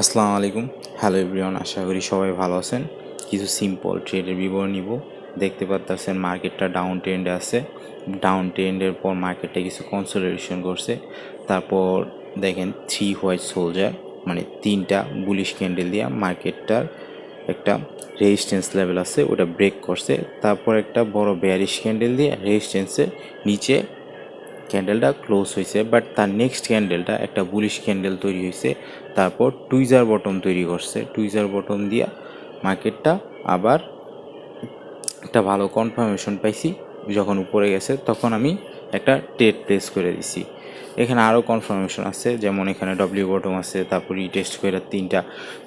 আসসালামু আলাইকুম। Hello everyone আশা করি সবাই ভালো আছেন। কিছু সিম্পল ট্রেডের বিবরণ নিব। দেখতে পাচ্ছেন মার্কেটটা ডাউন ট্রেন্ডে আছে। ডাউন ট্রেন্ডের পর মার্কেটটা কিছু কনসোলিডেশন করছে। তারপর দেখেন থ্রি হোয়াইট সোলজার মানে তিনটা বুলিশ ক্যান্ডেল দিয়া মার্কেটটার একটা রেজিস্ট্যান্স লেভেল আছে, ওটা ব্রেক করছে। তারপর একটা বড় বেয়ারিশ ক্যান্ডেল দিয়ে রেজিস্ট্যান্সের নিচে ক্যান্ডেলটা ক্লোজ হয়েছে বাট তার নেক্সট ক্যান্ডেলটা একটা বুলিশ ক্যান্ডেল তৈরি হয়েছে তারপর টুইজার বটম তৈরি করছে। টুইজার বটম দিয়া মার্কেটটা আবার একটা ভালো কনফার্মেশন পাইছি, যখন উপরে গেছে, তখন আমি একটা টেট প্লেস করে দিছি। এখানে আরও কনফার্মেশন আছে, যেমন এখানে ডব্লিউ বটম আছে, তারপর রিটেস্ট করে তিনটা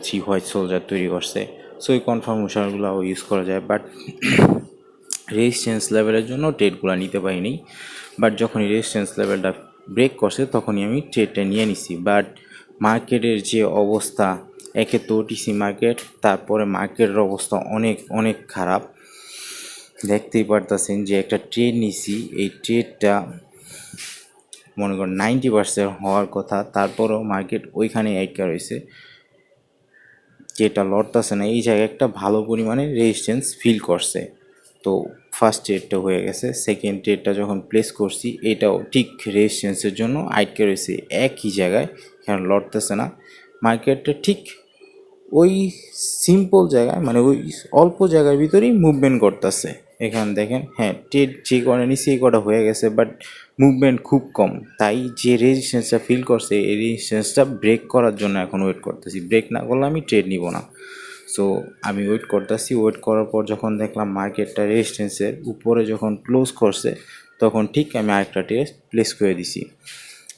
থ্রি হোয়াইট সোলজার তৈরি করছে। সো এই কনফার্মেশনগুলো ইউজ করা যায় বাট রেজিস্ট্যান্স লেভেলের জন্য ট্রেডগুলো নিতে পারিনি। বাট যখন রেজিস্ট্যান্স লেভেলটা ব্রেক করছে, তখনই আমি ট্রেডটা নিয়ে নিছি। বাট মার্কেটের যে অবস্থা একে তো ওটিসি মার্কেট তারপরে মার্কেটের অবস্থা অনেক অনেক খারাপ। দেখতেই পারতেছেন যে একটা ট্রেড নিছি, এই ট্রেডটা মনে করেন নাইনটি পার্সেন্ট হওয়ার কথা, তারপরেও মার্কেট ওইখানে আটকা রয়েছে। যেটা লড়তেছে না, এই জায়গায় একটা ভালো পরিমাণে রেজিস্ট্যান্স ফিল করছে। তো ফার্স্ট ট্রেডটা হয়ে গেছে সেকেন্ড ট্রেডটা যখন প্লেস করছি, এটাও ঠিক রেজিস্ট্যান্সের জন্য আটকে রয়েছে একই জায়গায়, এখানে লড়তেছে না। মার্কেটটা ঠিক ওই সিম্পল জায়গায় মানে ওই অল্প জায়গার ভিতরেই মুভমেন্ট করতেছে। এখানে দেখেন হ্যাঁ ট্রেড যে কটা নিচে এই কটা হয়ে গেছে বাট মুভমেন্ট খুব কম। তাই যে রেজিস্ট্যান্সটা ফিল করছে, এই রেজিস্ট্যান্সটা ব্রেক করার জন্য এখন ওয়েট করতেছি। ব্রেক না করলে আমি ট্রেড নিব না। সো আমি ওয়েট করতেছি। ওয়েট করার পর যখন দেখলাম মার্কেটটা রেজিস্ট্যান্সের উপরে যখন ক্লোজ করছে, তখন ঠিক আমি আরেকটা ট্রেড প্লেস করে দিছি।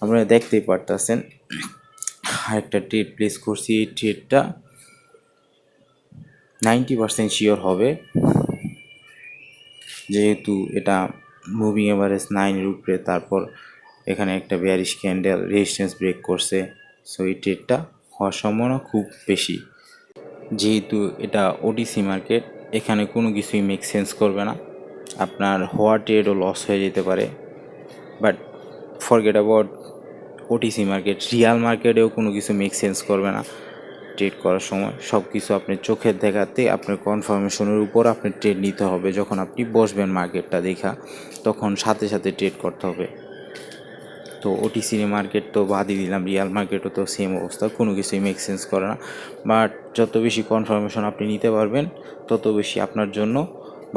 আপনারা দেখতেই পারতেছেন, আরেকটা ট্রেড প্লেস করছি। এই ট্রেডটা নাইনটি পার্সেন্ট শিওর হবে। যেহেতু এটা মুভিং এভারেজ নাইনের উপরে, তারপর এখানে একটা বিয়ারিশ ক্যান্ডেল রেজিস্ট্যান্স ব্রেক করছে। সো এই ট্রেডটা হওয়ার সম্ভাবনা খুব বেশি। যেহেতু এটা ওটিসি মার্কেট এখানে কোনো কিছুই মেক সেন্স করবে না। আপনার হওয়া ট্রেডও লস হয়ে যেতে পারে। But forget about OTC market real মার্কেটেও কোনো কিছু মেক সেন্স করবে না ট্রেড করার সময়। সব কিছু আপনি চোখের দেখাতে আপনার কনফার্মেশনের উপর আপনি ট্রেড নিতে হবে। যখন আপনি বসবেন মার্কেটটা দেখা, তখন সাথে সাথে ট্রেড করতে হবে। তো ওটিসি মার্কেট তো বাদই দিলাম রিয়াল মার্কেটও তো সেম অবস্থা, কোনো কিছুই মেক সেন্স করে না। বাট যত বেশি কনফার্মেশন আপনি নিতে পারবেন, তত বেশি আপনার জন্য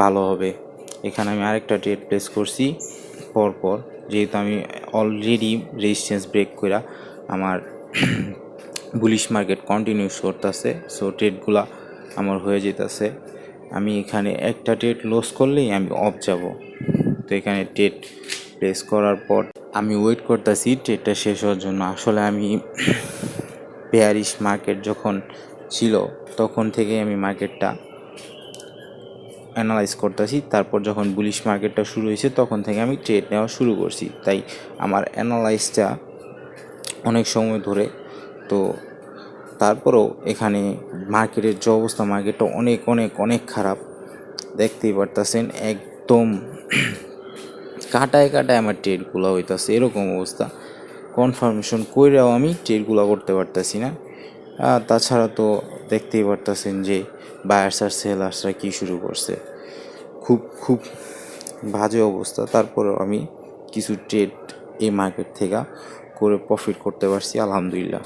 ভালো হবে। এখানে আমি আরেকটা ট্রেড প্লেস করছি, পরপর। যেহেতু আমি অলরেডি রেজিস্ট্যান্স ব্রেক করে আমার বুলিশ মার্কেট কন্টিনিউস করতেছে সো ট্রেডগুলা আমার হয়ে যেতেছে আমি এখানে একটা ট্রেড লস করলেই আমি অফ যাব। তো এখানে ট্রেড প্লেস করার পর আমি ওয়েট করতেছি ট্রেডটা শেষ হওয়ার জন্য। আসলে আমি পেয়ারিশ মার্কেট যখন ছিল, তখন থেকে আমি মার্কেটটা অ্যানালাইজ করতেছি। তারপর যখন বুলিশ মার্কেটটা শুরু হয়েছে, তখন থেকে আমি ট্রেড নেওয়া শুরু করছি। তাই আমার অ্যানালাইজটা অনেক সময় ধরে। তো তারপরেও এখানে মার্কেটের যে অবস্থা মার্কেটটা অনেক অনেক অনেক খারাপ। দেখতেই পারতেছেন, একদম কাটায় কাটায় আমার ট্রেডগুলো হইতাছে, এরকম অবস্থা। কনফার্মেশন কইরাও আমি ট্রেডগুলো করতে পারতেছি না। তাছাড়া তো দেখতেই পারতেছেন যে বায়ার্স আর সেলার্সরা কী শুরু করছে। খুব খুব বাজে অবস্থা। তারপরেও আমি কিছু ট্রেড এই মার্কেট থেকে করে প্রফিট করতে পারছি, আলহামদুলিল্লাহ।